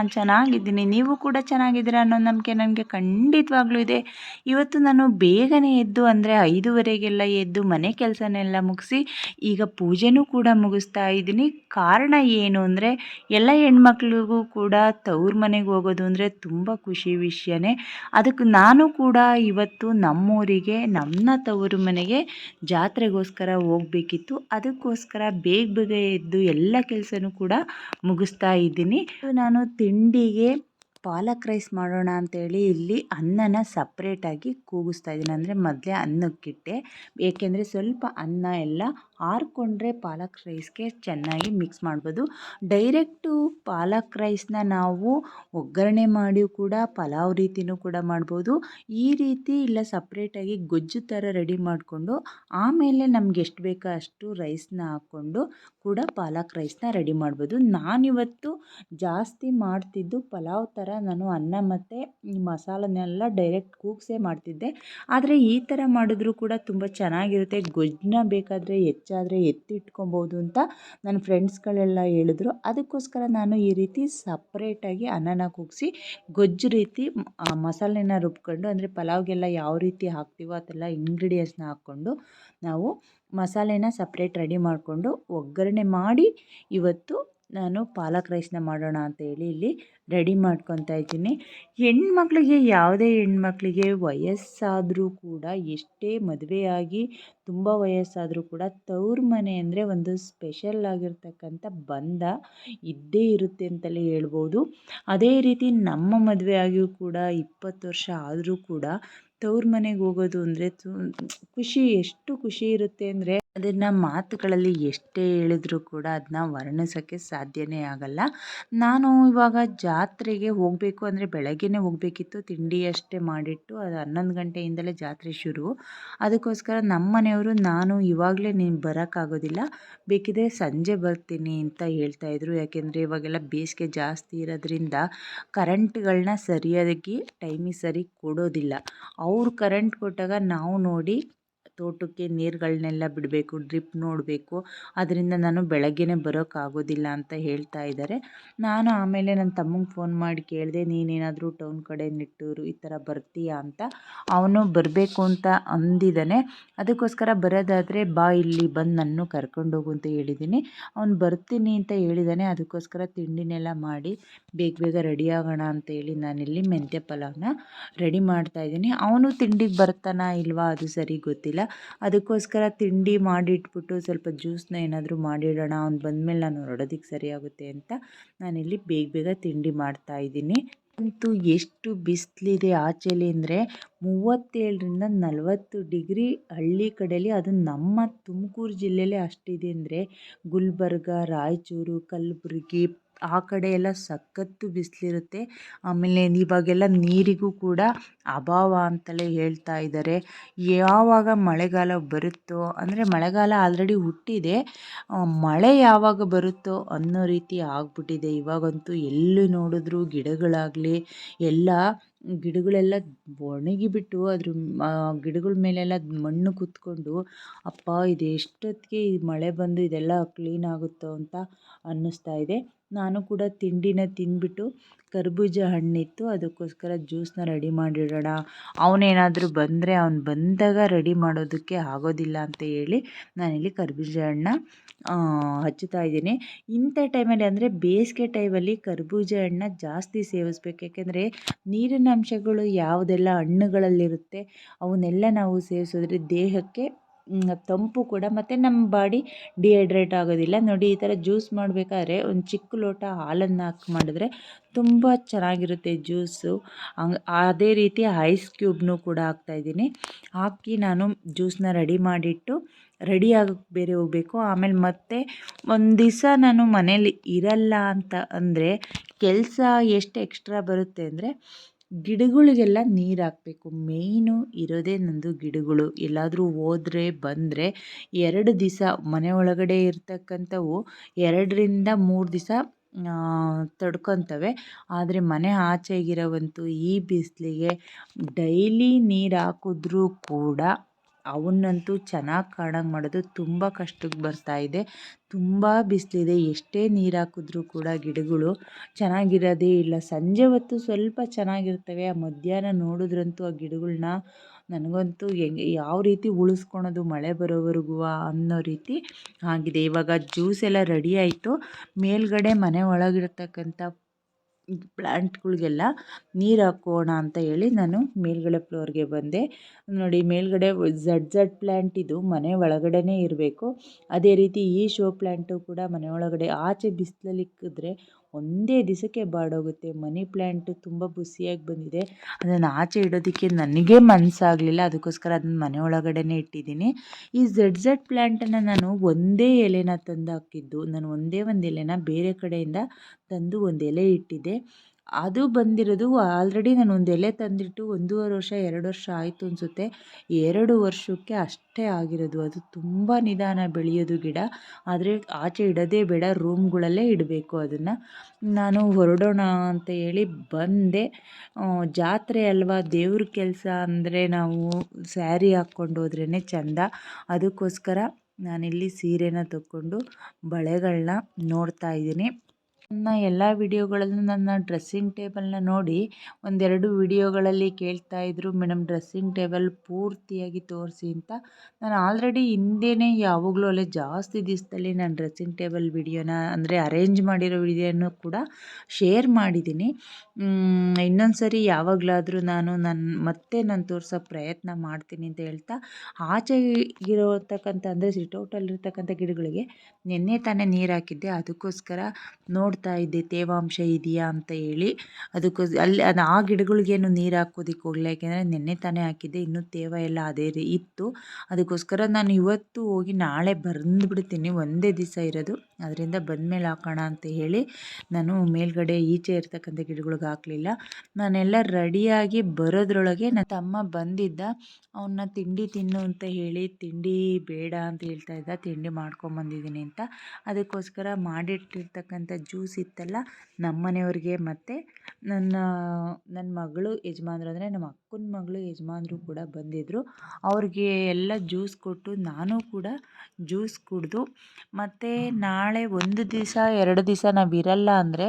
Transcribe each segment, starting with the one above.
ನಾನು ಚೆನ್ನಾಗಿದ್ದೀನಿ, ನೀವು ಕೂಡ ಚೆನ್ನಾಗಿದ್ದೀರಾ ಅನ್ನೋ ನಂಬಿಕೆ ನನಗೆ ಖಂಡಿತವಾಗ್ಲೂ ಇದೆ. ಇವತ್ತು ನಾನು ಬೇಗನೆ ಎದ್ದು ಅಂದರೆ ಐದುವರೆಗೆಲ್ಲ ಎದ್ದು ಮನೆ ಕೆಲಸನೆಲ್ಲ ಮುಗಿಸಿ ಈಗ ಪೂಜೆನೂ ಕೂಡ ಮುಗಿಸ್ತಾ ಇದ್ದೀನಿ. ಕಾರಣ ಏನು ಅಂದರೆ ಎಲ್ಲ ಹೆಣ್ಮಕ್ಳಿಗೂ ಕೂಡ ತವ್ರ ಮನೆಗೆ ಹೋಗೋದು ಅಂದರೆ ತುಂಬ ಖುಷಿ ವಿಷಯನೇ. ಅದಕ್ಕೆ ನಾನು ಕೂಡ ಇವತ್ತು ನಮ್ಮೂರಿಗೆ ನಮ್ಮ ತವರು ಮನೆಗೆ ಜಾತ್ರೆಗೋಸ್ಕರ ಹೋಗಬೇಕಿತ್ತು. ಅದಕ್ಕೋಸ್ಕರ ಬೇಗ ಬೇಗ ಎದ್ದು ಎಲ್ಲ ಕೆಲಸನೂ ಕೂಡ ಮುಗಿಸ್ತಾ ಇದ್ದೀನಿ. ನಾನು ತಿಂಡಿಗೆ ಪಾಲಕ್ ರೈಸ್ ಮಾಡೋಣ ಅಂತೇಳಿ ಇಲ್ಲಿ ಅನ್ನನ ಸಪ್ರೇಟಾಗಿ ಕೂಗಿಸ್ತಾ ಇದ್ದೀನಿ. ಅಂದರೆ ಮೊದಲೇ ಅನ್ನಕ್ಕಿಟ್ಟೆ. ಏಕೆಂದರೆ ಸ್ವಲ್ಪ ಅನ್ನ ಎಲ್ಲ ಆರಿಕೊಂಡ್ರೆ ಪಾಲಕ್ ರೈಸ್ಗೆ ಚೆನ್ನಾಗಿ ಮಿಕ್ಸ್ ಮಾಡ್ಬೋದು. ಡೈರೆಕ್ಟು ಪಾಲಕ್ ರೈಸ್ನ ನಾವು ಒಗ್ಗರಣೆ ಮಾಡಿ ಕೂಡ, ಪಲಾವ್ ರೀತಿಯೂ ಕೂಡ ಮಾಡ್ಬೋದು. ಈ ರೀತಿ ಇಲ್ಲ ಸಪ್ರೇಟಾಗಿ ಗೊಜ್ಜು ಥರ ರೆಡಿ ಮಾಡಿಕೊಂಡು, ಆಮೇಲೆ ನಮ್ಗೆ ಎಷ್ಟು ಬೇಕೋ ಅಷ್ಟು ರೈಸ್ನ ಹಾಕ್ಕೊಂಡು ಕೂಡ ಪಾಲಕ್ ರೈಸ್ನ ರೆಡಿ ಮಾಡ್ಬೋದು. ನಾನಿವತ್ತು ಜಾಸ್ತಿ ಮಾಡ್ತಿದ್ದು ಪಲಾವ್ ಥರ ನಾನು ಅನ್ನ ಮತ್ತು ಮಸಾಲನೆಲ್ಲ ಡೈರೆಕ್ಟ್ ಕೂಗ್ಸೇ ಮಾಡ್ತಿದ್ದೆ. ಆದರೆ ಈ ಥರ ಮಾಡಿದ್ರೂ ಕೂಡ ತುಂಬ ಚೆನ್ನಾಗಿರುತ್ತೆ. ಗೊಜ್ಜನ್ನ ಬೇಕಾದರೆ ಹೆಚ್ಚಾದರೆ ಎತ್ತಿಟ್ಕೊಬೋದು ಅಂತ ನನ್ನ ಫ್ರೆಂಡ್ಸ್ಗಳೆಲ್ಲ ಹೇಳಿದ್ರು. ಅದಕ್ಕೋಸ್ಕರ ನಾನು ಈ ರೀತಿ ಸಪ್ರೇಟಾಗಿ ಅನ್ನನ ಕೂಗಿಸಿ, ಗೊಜ್ಜು ರೀತಿ ಮಸಾಲೆನ ರುಬ್ಕೊಂಡು, ಅಂದರೆ ಪಲಾವ್ಗೆಲ್ಲ ಯಾವ ರೀತಿ ಹಾಕ್ತೀವೋ ಅದೆಲ್ಲ ಇಂಗ್ರೀಡಿಯೆಂಟ್ಸ್ನ ಹಾಕ್ಕೊಂಡು ನಾವು ಮಸಾಲೆನ ಸಪ್ರೇಟ್ ರೆಡಿ ಮಾಡಿಕೊಂಡು ಒಗ್ಗರಣೆ ಮಾಡಿ ಇವತ್ತು ನಾನು ಪಾಲಕ್ ರೈಸ್ನ ಮಾಡೋಣ ಅಂತೇಳಿ ಇಲ್ಲಿ ರೆಡಿ ಮಾಡ್ಕೊತಾ ಇದ್ದೀನಿ. ಹೆಣ್ಮಕ್ಳಿಗೆ ಯಾವುದೇ ಹೆಣ್ಮಕ್ಳಿಗೆ ವಯಸ್ಸಾದರೂ ಕೂಡ ಎಷ್ಟೇ ಮದುವೆಯಾಗಿ ತುಂಬ ವಯಸ್ಸಾದರೂ ಕೂಡ ತವ್ರ ಮನೆ ಅಂದರೆ ಒಂದು ಸ್ಪೆಷಲ್ ಆಗಿರ್ತಕ್ಕಂಥ ಬಂಧ ಇದ್ದೇ ಇರುತ್ತೆ ಅಂತಲೇ ಹೇಳ್ಬೋದು. ಅದೇ ರೀತಿ ನಮ್ಮ ಮದುವೆ ಕೂಡ ಇಪ್ಪತ್ತು ವರ್ಷ ಆದರೂ ಕೂಡ ತವ್ರ ಮನೆಗೆ ಹೋಗೋದು ಅಂದರೆ ತು, ಖುಷಿ, ಎಷ್ಟು ಖುಷಿ ಇರುತ್ತೆ ಅಂದರೆ ಅದನ್ನು ಮಾತುಗಳಲ್ಲಿ ಎಷ್ಟೇ ಹೇಳಿದ್ರು ಕೂಡ ಅದನ್ನ ವರ್ಣಿಸೋಕ್ಕೆ ಸಾಧ್ಯವೇ ಆಗಲ್ಲ. ನಾನು ಇವಾಗ ಜಾತ್ರೆಗೆ ಹೋಗಬೇಕು ಅಂದರೆ ಬೆಳಗ್ಗೆನೇ ಹೋಗಬೇಕಿತ್ತು. ತಿಂಡಿ ಅಷ್ಟೇ ಮಾಡಿಟ್ಟು ಅದು ಹನ್ನೊಂದು ಗಂಟೆಯಿಂದಲೇ ಜಾತ್ರೆ ಶುರು. ಅದಕ್ಕೋಸ್ಕರ ನಮ್ಮ ಮನೆಯವರು ನಾನು ಇವಾಗಲೇ ನೀನು ಬರೋಕ್ಕಾಗೋದಿಲ್ಲ. ಬೇಕಿದ್ರೆ ಸಂಜೆ ಬರ್ತೀನಿ ಅಂತ ಹೇಳ್ತಾಯಿದ್ರು ಯಾಕೆಂದರೆ ಇವಾಗೆಲ್ಲ ಬೇಸಿಗೆ ಜಾಸ್ತಿ ಇರೋದ್ರಿಂದ ಕರೆಂಟ್ಗಳನ್ನ ಸರಿಯಾಗಿ, ಟೈಮಿಗೆ ಸರಿ ಕೊಡೋದಿಲ್ಲ. ಅವ್ರು ಕರೆಂಟ್ ಕೊಟ್ಟಾಗ ನಾವು ನೋಡಿ ತೋಟಕ್ಕೆ ನೀರುಗಳನ್ನೆಲ್ಲ ಬಿಡಬೇಕು, ಡ್ರಿಪ್ ನೋಡಬೇಕು. ಅದರಿಂದ ನಾನು ಬೆಳಗ್ಗೆನೇ ಬರೋಕ್ಕಾಗೋದಿಲ್ಲ ಅಂತ ಹೇಳ್ತಾ ಇದ್ದಾರೆ ನಾನು ಆಮೇಲೆ ನನ್ನ ತಮ್ಮಂಗೆ ಫೋನ್ ಮಾಡಿ ಕೇಳಿದೆ, ನೀನೇನಾದರೂ ಟೌನ್ ಕಡೆ ನಿಟ್ಟೂರು ಈ ಥರ ಬರ್ತೀಯಾ? ಅಂತ. ಅವನು ಬರಬೇಕು ಅಂತ ಅಂದಿದ್ದಾನೆ ಅದಕ್ಕೋಸ್ಕರ ಬರೋದಾದರೆ, ಬಾ ಇಲ್ಲಿ, ಬಂದು ನನ್ನನ್ನು ಕರ್ಕೊಂಡೋಗು ಅಂತ ಹೇಳಿದ್ದೀನಿ ಅವನು ಬರ್ತೀನಿ ಅಂತ ಹೇಳಿದ್ದಾನೆ ಅದಕ್ಕೋಸ್ಕರ ತಿಂಡಿನೆಲ್ಲ ಮಾಡಿ ಬೇಗ ಬೇಗ ರೆಡಿ ಆಗೋಣ ಅಂತೇಳಿ ನಾನಿಲ್ಲಿ ಮೆಂತ್ಯ ಪಲಾವ್ನ ರೆಡಿ ಮಾಡ್ತಾ ಇದ್ದೀನಿ. ಅವನು ತಿಂಡಿಗೆ ಬರ್ತಾನಾ ಇಲ್ವಾ ಅದು ಸರಿ ಗೊತ್ತಿಲ್ಲ. ಅದಕ್ಕೋಸ್ಕರ ತಿಂಡಿ ಮಾಡಿಟ್ಬಿಟ್ಟು ಸ್ವಲ್ಪ ಜ್ಯೂಸ್ನ ಏನಾದರೂ ಮಾಡಿಡೋಣ, ಅವ್ನು ಬಂದಮೇಲೆ ನಾನು ಹೊರಡೋದಕ್ಕೆ ಸರಿಯಾಗುತ್ತೆ ಅಂತ ನಾನಿಲ್ಲಿ ಬೇಗ ಬೇಗ ತಿಂಡಿ ಮಾಡ್ತಾ ಇದ್ದೀನಿ. ಅಂತೂ ಎಷ್ಟು ಬಿಸಿಲಿದೆ ಆಚೆಲಿ ಅಂದರೆ ಮೂವತ್ತೇಳರಿಂದ ನಲವತ್ತು ಡಿಗ್ರಿ ಹಳ್ಳಿ ಕಡೆಯಲ್ಲಿ ಅದು ನಮ್ಮ ತುಮಕೂರು ಜಿಲ್ಲೆಯಲ್ಲೇ ಅಷ್ಟಿದೆ ಅಂದರೆ ಗುಲ್ಬರ್ಗ, ರಾಯಚೂರು, ಕಲಬುರ್ಗಿ ಆ ಕಡೆ ಎಲ್ಲ ಸಖತ್ತು ಬಿಸಿಲಿರುತ್ತೆ. ಆಮೇಲೆ ಇವಾಗೆಲ್ಲ ನೀರಿಗೂ ಕೂಡ ಅಭಾವ ಅಂತಲೇ ಹೇಳ್ತಾ ಇದ್ದಾರೆ. ಯಾವಾಗ ಮಳೆಗಾಲ ಬರುತ್ತೋ, ಅಂದರೆ ಮಳೆಗಾಲ ಆಲ್ರೆಡಿ ಹುಟ್ಟಿದೆ. ಮಳೆ ಯಾವಾಗ ಬರುತ್ತೋ ಅನ್ನೋ ರೀತಿ ಆಗಿಬಿಟ್ಟಿದೆ. ಇವಾಗಂತೂ ಎಲ್ಲಿ ನೋಡಿದ್ರೂ ಗಿಡಗಳಾಗಲಿ, ಎಲ್ಲ ಗಿಡಗಳೆಲ್ಲ ಒಣಗಿಬಿಟ್ಟು ಅದ್ರ ಗಿಡಗಳ ಮೇಲೆಲ್ಲ ಮಣ್ಣು ಕೂತ್ಕೊಂಡು, ಅಪ್ಪ, ಇದು ಎಷ್ಟೊತ್ತಿಗೆ ಈ ಮಳೆ ಬಂದು ಇದೆಲ್ಲ ಕ್ಲೀನ್ ಆಗುತ್ತೋ ಅಂತ ಅನ್ನಿಸ್ತಾ ಇದೆ. ನಾನು ಕೂಡ ತಿಂಡಿನ ತಿಂದ್ಬಿಟ್ಟು ಕರ್ಬೂಜ ಹಣ್ಣಿತ್ತು. ಅದಕ್ಕೋಸ್ಕರ ಜ್ಯೂಸನ್ನ ರೆಡಿ ಮಾಡಿಡೋಣ. ಅವನೇನಾದರೂ ಬಂದರೆ ಅವ್ನು ಬಂದಾಗ ರೆಡಿ ಮಾಡೋದಕ್ಕೆ ಆಗೋದಿಲ್ಲ ಅಂತ ಹೇಳಿ ನಾನಿಲ್ಲಿ ಕರ್ಬೂಜ ಹಣ್ಣನ್ನ ಹಚ್ಚುತ್ತಾ ಇದ್ದೀನಿ. ಇಂಥ ಟೈಮಲ್ಲಿ ಅಂದರೆ ಬೇಸಿಗೆ ಟೈಮಲ್ಲಿ ಕರ್ಬೂಜ ಹಣ್ಣನ್ನ ಜಾಸ್ತಿ ಸೇವಿಸ್ಬೇಕು. ಯಾಕೆಂದರೆ ನೀರಿನ ಅಂಶಗಳು ಯಾವುದೆಲ್ಲ ಹಣ್ಣುಗಳಲ್ಲಿರುತ್ತೆ ಅವನ್ನೆಲ್ಲ ನಾವು ಸೇವಿಸಿದ್ರೆ ದೇಹಕ್ಕೆ ತಂಪು ಕೂಡ ಮತ್ತು ನಮ್ಮ ಬಾಡಿ ಡಿಹೈಡ್ರೇಟ್ ಆಗೋದಿಲ್ಲ. ನೋಡಿ ಈ ಥರ ಜ್ಯೂಸ್ ಮಾಡಬೇಕಾದ್ರೆ ಒಂದು ಚಿಕ್ಕ ಲೋಟ ಹಾಲನ್ನು ಹಾಕಿ ಮಾಡಿದ್ರೆ ತುಂಬ ಚೆನ್ನಾಗಿರುತ್ತೆ ಜ್ಯೂಸು. ಹಂಗೆ ಅದೇ ರೀತಿ ಐಸ್ ಕ್ಯೂಬ್ನು ಕೂಡ ಹಾಕ್ತಾಯಿದ್ದೀನಿ ಹಾಕಿ ನಾನು ಜ್ಯೂಸನ್ನ ರೆಡಿ ಮಾಡಿಟ್ಟು ರೆಡಿ ಆಗಕ್ಕೆ ಬೇರೆ ಹೋಗಬೇಕು. ಆಮೇಲೆ ಮತ್ತೆ ಒಂದು ದಿವಸ ನಾನು ಮನೇಲಿ ಇರಲ್ಲ ಅಂತ ಅಂದರೆ ಕೆಲಸ ಎಷ್ಟು ಎಕ್ಸ್ಟ್ರಾ ಬರುತ್ತೆ ಅಂದರೆ ಗಿಡಗಳಿಗೆಲ್ಲ ನೀರು ಹಾಕಬೇಕು. ಮೇಯ್ನು ಇರೋದೇ ನಂದು ಗಿಡಗಳು. ಎಲ್ಲಾದರೂ ಹೋದರೆ, ಬಂದರೆ ಎರಡು ದಿವಸ ಮನೆ ಒಳಗಡೆ ಇರ್ತಕ್ಕಂಥವು ಎರಡರಿಂದ ಮೂರು ದಿವಸ ತಡ್ಕೊತವೆ. ಆದರೆ ಮನೆ ಆಚೆಗಿರೋವಂತೂ ಈ ಬಿಸಿಲಿಗೆ ಡೈಲಿ ನೀರು ಹಾಕಿದ್ರೂ ಕೂಡ ಅವನ್ನಂತೂ ಚೆನ್ನಾಗಿ ಕಾಣಂಗೆ ಮಾಡೋದು ತುಂಬ ಕಷ್ಟಕ್ಕೆ ಇದೆ. ತುಂಬ ಬಿಸಿಲಿದೆ. ಎಷ್ಟೇ ನೀರು ಹಾಕಿದ್ರೂ ಕೂಡ ಗಿಡಗಳು ಚೆನ್ನಾಗಿರೋದೇ ಇಲ್ಲ. ಸಂಜೆ ಹೊತ್ತು ಸ್ವಲ್ಪ ಚೆನ್ನಾಗಿರ್ತವೆ. ಆ ಮಧ್ಯಾಹ್ನ ನೋಡಿದ್ರಂತೂ ಆ ಗಿಡಗಳನ್ನ ನನಗಂತೂ ಹೆಂಗೆ ಯಾವ ರೀತಿ ಉಳಿಸ್ಕೊಳೋದು ಮಳೆ ಬರೋವರೆಗೂ ಅನ್ನೋ ರೀತಿ ಆಗಿದೆ. ಇವಾಗ ಜ್ಯೂಸ್ ಎಲ್ಲ ರೆಡಿ ಆಯಿತು. ಮೇಲ್ಗಡೆ ಮನೆ ಒಳಗಿರ್ತಕ್ಕಂಥ ಪ್ಲ್ಯಾಂಟ್ಗಳಿಗೆಲ್ಲ ನೀರು ಹಾಕೋಣ ಅಂತ ಹೇಳಿ ನಾನು ಮೇಲ್ಗಡೆ ಫ್ಲೋರ್ಗೆ ಬಂದೆ. ನೋಡಿ, ಮೇಲ್ಗಡೆ ಝಡ್ ಝಡ್ ಪ್ಲ್ಯಾಂಟ್ ಇದು ಮನೆ ಒಳಗಡೆನೇ ಇರಬೇಕು. ಅದೇ ರೀತಿ ಈ ಶೋ ಪ್ಲ್ಯಾಂಟು ಕೂಡ ಮನೆ ಒಳಗಡೆ ಆಚೆ ಬಿಸಿಲಲ್ಲಿ ಇಕ್ಕಿದ್ರೆ ಒಂದೇ ದಿವಸಕ್ಕೆ ಬಾಡೋಗುತ್ತೆ. ಮನಿ ಪ್ಲ್ಯಾಂಟು ತುಂಬ ಬುಸಿಯಾಗಿ ಬಂದಿದೆ. ಅದನ್ನು ಆಚೆ ಇಡೋದಕ್ಕೆ ನನಗೆ ಮನಸ್ಸಾಗಲಿಲ್ಲ ಅದಕ್ಕೋಸ್ಕರ ಅದನ್ನ ಮನೆ ಒಳಗಡೆನೇ ಇಟ್ಟಿದ್ದೀನಿ. ಈ ಝಡ್ ಝಡ್ ಪ್ಲ್ಯಾಂಟನ್ನು ನಾನು ಒಂದೇ ಎಲೆನ ತಂದು ಹಾಕಿದ್ದು. ನಾನು ಒಂದೇ ಒಂದು ಎಲೆನ ಬೇರೆ ಕಡೆಯಿಂದ ತಂದು ಒಂದು ಎಲೆ ಇಟ್ಟಿದ್ದೆ. ಅದು ಬಂದಿರೋದು ಆಲ್ರೆಡಿ ನಾನು ಒಂದು ಎಲೆ ತಂದಿಟ್ಟು ಒಂದೂವರೆ ವರ್ಷ, ಎರಡು ವರ್ಷ ಆಯಿತು ಅನಿಸುತ್ತೆ. ಎರಡು ವರ್ಷಕ್ಕೆ ಅಷ್ಟೇ ಆಗಿರೋದು. ಅದು ತುಂಬ ನಿಧಾನ ಬೆಳೆಯೋದು ಗಿಡ. ಆದರೆ ಆಚೆ ಇಡೋದೇ ಬೇಡ ರೂಮ್ಗಳಲ್ಲೇ ಇಡಬೇಕು ಅದನ್ನು. ನಾನು ಹೊರಡೋಣ ಅಂತ ಹೇಳಿ ಬಂದೆ. ಜಾತ್ರೆ ಅಲ್ವಾ? ದೇವ್ರ ಕೆಲಸ ಅಂದರೆ ನಾವು ಸ್ಯಾರಿ ಹಾಕ್ಕೊಂಡು ಹೋದ್ರೇ ಚೆಂದ. ಅದಕ್ಕೋಸ್ಕರ ನಾನಿಲ್ಲಿ ಸೀರೆನ ತಗೊಂಡು ಬಳೆಗಳನ್ನ ನೋಡ್ತಾ ಇದ್ದೀನಿ. ನನ್ನ ಎಲ್ಲ ವಿಡಿಯೋಗಳಲ್ಲೂ ನನ್ನ ಡ್ರೆಸ್ಸಿಂಗ್ ಟೇಬಲ್ನ ನೋಡಿ ಒಂದೆರಡು ವಿಡಿಯೋಗಳಲ್ಲಿ ಕೇಳ್ತಾ ಇದ್ದರು ಮೇಡಮ್ ಡ್ರೆಸ್ಸಿಂಗ್ ಟೇಬಲ್ ಪೂರ್ತಿಯಾಗಿ ತೋರಿಸಿ ಅಂತ. ನಾನು ಆಲ್ರೆಡಿ ಹಿಂದೆಯೇ ಯಾವಾಗಲೂ ಅಲ್ಲೇ ಜಾಸ್ತಿ ದಿವಸದಲ್ಲಿ ನಾನು ಡ್ರೆಸ್ಸಿಂಗ್ ಟೇಬಲ್ ವಿಡಿಯೋನ ಅಂದರೆ ಅರೇಂಜ್ ಮಾಡಿರೋ ವಿಡಿಯೋನೂ ಕೂಡ ಶೇರ್ ಮಾಡಿದ್ದೀನಿ. ಇನ್ನೊಂದು ಸರಿ ಯಾವಾಗಲಾದರೂ ನಾನು ನನ್ನ ಮತ್ತೆ ನಾನು ತೋರಿಸೋ ಪ್ರಯತ್ನ ಮಾಡ್ತೀನಿ ಅಂತ ಹೇಳ್ತಾ, ಆಚೆ ಇರೋತಕ್ಕಂಥ ಅಂದರೆ ಸಿಟೌಟಲ್ಲಿರ್ತಕ್ಕಂಥ ಗಿಡಗಳಿಗೆ ನಿನ್ನೆ ತಾನೇ ನೀರು ಹಾಕಿದ್ದೆ, ಅದಕ್ಕೋಸ್ಕರ ಇದ್ದೆ, ತೇವಾಂಶ ಇದೆಯಾ ಅಂತ ಹೇಳಿ. ಅದಕ್ಕೋಸ್ ಅಲ್ಲಿ ಅದು ಆ ಗಿಡಗಳಿಗೇನು ನೀರು ಹಾಕೋದಿಕ್ಕೆ ಹೋಗಲಿಲ್ಲ. ಯಾಕೆಂದರೆ ನಿನ್ನೆ ತಾನೇ ಹಾಕಿದ್ದೆ, ಇನ್ನೂ ತೇವ ಎಲ್ಲ ಅದೇ ರೀ ಇತ್ತು. ಅದಕ್ಕೋಸ್ಕರ ನಾನು ಇವತ್ತು ಹೋಗಿ ನಾಳೆ ಬಂದುಬಿಡ್ತೀನಿ ಒಂದೇ ದಿವಸ ಇರೋದು. ಅದರಿಂದ ಬಂದಮೇಲೆ ಹಾಕೋಣ ಅಂತ ಹೇಳಿ ನಾನು ಮೇಲ್ಗಡೆ ಈಚೆ ಇರ್ತಕ್ಕಂಥ ಗಿಡಗಳಿಗೆ ಹಾಕಲಿಲ್ಲ. ನಾನೆಲ್ಲ ರೆಡಿಯಾಗಿ ಬರೋದ್ರೊಳಗೆ ನನ್ನ ತಮ್ಮ ಬಂದಿದ್ದ ಅವನ್ನ ತಿಂಡಿ ತಿನ್ನು ಅಂತ ಹೇಳಿ, ತಿಂಡಿ ಬೇಡ ಅಂತ ಹೇಳ್ತಾ ಇದ್ದ, ತಿಂಡಿ ಮಾಡ್ಕೊಂಬಂದಿದ್ದೀನಿ ಅಂತ. ಅದಕ್ಕೋಸ್ಕರ ಮಾಡಿಟ್ಟಿರ್ತಕ್ಕಂಥ ಜ್ಯೂಸ್ ಇತ್ತಲ್ಲ ನಮ್ಮನೆಯವ್ರಿಗೆ ಮತ್ತು ನನ್ನ ನನ್ನ ಮಗಳು ಯಜಮಾನ್ರು ಅಂದರೆ ನಮ್ಮ ಅಕ್ಕನ ಮಗಳು ಯಜಮಾನ್ರು ಕೂಡ ಬಂದಿದ್ದರು ಅವ್ರಿಗೆ ಎಲ್ಲ ಜ್ಯೂಸ್ ಕೊಟ್ಟು ನಾನು ಕೂಡ ಜ್ಯೂಸ್ ಕುಡಿದು ಮತ್ತು ನಾಳೆ ಒಂದು ದಿವಸ, ಎರಡು ದಿವಸ ನಾವು ಇರಲ್ಲ ಅಂದರೆ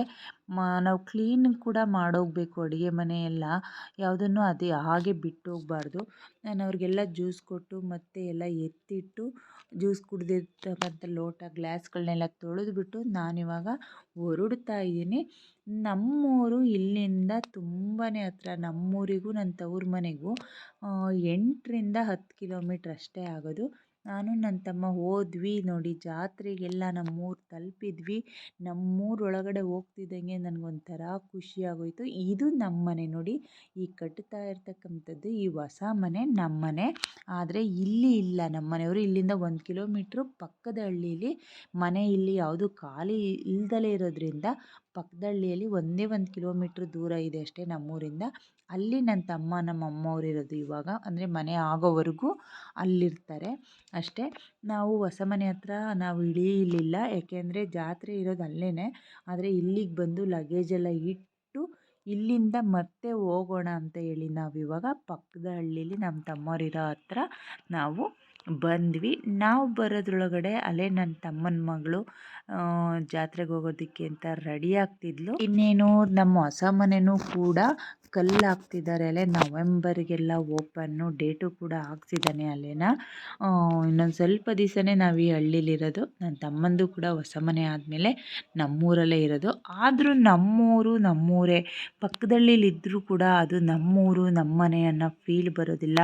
ಮ, ನಾವು ಕ್ಲೀನ್ ಕೂಡ ಮಾಡೋಗಬೇಕು ಅಡುಗೆ ಮನೆಯೆಲ್ಲ. ಯಾವುದನ್ನು ಅದೇ ಹಾಗೆ ಬಿಟ್ಟೋಗಬಾರ್ದು. ನಾನು ಅವ್ರಿಗೆಲ್ಲ ಜ್ಯೂಸ್ ಕೊಟ್ಟು ಮತ್ತು ಎಲ್ಲ ಎತ್ತಿಟ್ಟು ಜ್ಯೂಸ್ ಕುಡಿದಿರ್ತಕ್ಕಂಥ ಲೋಟ ಗ್ಲಾಸ್ಗಳನ್ನೆಲ್ಲ ತೊಳೆದ್ಬಿಟ್ಟು ನಾನಿವಾಗ ಹೊರಡ್ತಾ ಇದ್ದೀನಿ. ನಮ್ಮೂರು ಇಲ್ಲಿಂದ ತುಂಬಾ ಹತ್ರ, ನಮ್ಮೂರಿಗೂ ನನ್ನ ತವ್ರ ಮನೆಗೂ ಎಂಟರಿಂದ ಹತ್ತು ಕಿಲೋಮೀಟ್ರ್ ಅಷ್ಟೇ ಆಗೋದು. ನಾನು ನನ್ನ ತಮ್ಮ ಹೋದ್ವಿ ನೋಡಿ ಜಾತ್ರೆಗೆಲ್ಲ ನಮ್ಮೂರು ತಲುಪಿದ್ವಿ. ನಮ್ಮೂರು ಒಳಗಡೆ ಹೋಗ್ತಿದ್ದಂಗೆ ನನಗೊಂಥರ ಖುಷಿ ಆಗೋಯಿತು. ಇದು ನಮ್ಮ ಮನೆ ನೋಡಿ, ಈ ಕಟ್ತಾ ಇರ್ತಕ್ಕಂಥದ್ದು ಈ ಹೊಸ ಮನೆ ನಮ್ಮ ಮನೆ ಆದರೆ ಇಲ್ಲಿ ಇಲ್ಲ ನಮ್ಮ ಮನೆಯವರು ಇಲ್ಲಿಂದ ಒಂದು ಕಿಲೋಮೀಟ್ರು ಪಕ್ಕದ ಹಳ್ಳೀಲಿ. ಮನೆ ಇಲ್ಲಿ ಯಾವುದು ಖಾಲಿ ಇಲ್ದಲೇ ಇರೋದ್ರಿಂದ ಪಕ್ಕದ ಹಳ್ಳಿಯಲ್ಲಿ ಒಂದೇ ಒಂದು ಕಿಲೋಮೀಟ್ರ್ ದೂರ ಇದೆ ಅಷ್ಟೇ ನಮ್ಮೂರಿಂದ. ಅಲ್ಲಿ ನನ್ನ ತಮ್ಮ, ನಮ್ಮ ಅಮ್ಮವ್ರು ಇರೋದು ಇವಾಗ, ಅಂದರೆ ಮನೆ ಆಗೋವರೆಗೂ ಅಲ್ಲಿರ್ತಾರೆ ಅಷ್ಟೇ. ನಾವು ಹೊಸ ಮನೆ ಹತ್ರ ನಾವು ಇಳೀಲಿಲ್ಲ ಯಾಕೆಂದರೆ ಜಾತ್ರೆ ಇರೋದು ಅಲ್ಲೇ ಆದರೆ ಇಲ್ಲಿಗೆ ಬಂದು ಲಗೇಜೆಲ್ಲ ಇಟ್ಟು ಇಲ್ಲಿಂದ ಮತ್ತೆ ಹೋಗೋಣ ಅಂತ ಹೇಳಿ ನಾವಿವಾಗ ಪಕ್ಕದ ಹಳ್ಳೀಲಿ ನಮ್ಮ ತಮ್ಮವ್ರಿರೋ ಹತ್ರ ನಾವು ಬಂದ್ವಿ. ನಾವು ಬರೋದ್ರೊಳಗಡೆ ಅಲ್ಲೇ ನನ್ನ ತಮ್ಮನ ಮಗಳು ಜಾತ್ರೆಗೆ ಹೋಗೋದಕ್ಕೆ ಅಂತ ರೆಡಿ ಆಗ್ತಿದ್ಲು. ಇನ್ನೇನು ನಮ್ಮ ಹೊಸ ಮನೆಯೂ ಕೂಡ ಕಲ್ಲು ಹಾಕ್ತಿದ್ದಾರೆ ಅಲ್ಲೇ. ನವೆಂಬರ್ಗೆಲ್ಲ ಓಪನ್ನು, ಡೇಟು ಕೂಡ ಹಾಕ್ಸಿದ್ದಾನೆ ಅಲ್ಲೇನ. ಇನ್ನೊಂದು ಸ್ವಲ್ಪ ದಿವಸನೇ ನಾವು ಈ ಹಳ್ಳಿಲಿರೋದು ನನ್ನ ತಮ್ಮಂದು ಕೂಡ ಹೊಸ ಮನೆ ಆದಮೇಲೆ ನಮ್ಮೂರಲ್ಲೇ ಇರೋದು. ಆದರೂ ನಮ್ಮೂರು, ನಮ್ಮೂರೇ ಪಕ್ಕದಳ್ಳಿಲಿದ್ದರೂ ಕೂಡ ಅದು ನಮ್ಮೂರು ನಮ್ಮ ಮನೆ ಅನ್ನೋ ಫೀಲ್ ಬರೋದಿಲ್ಲ.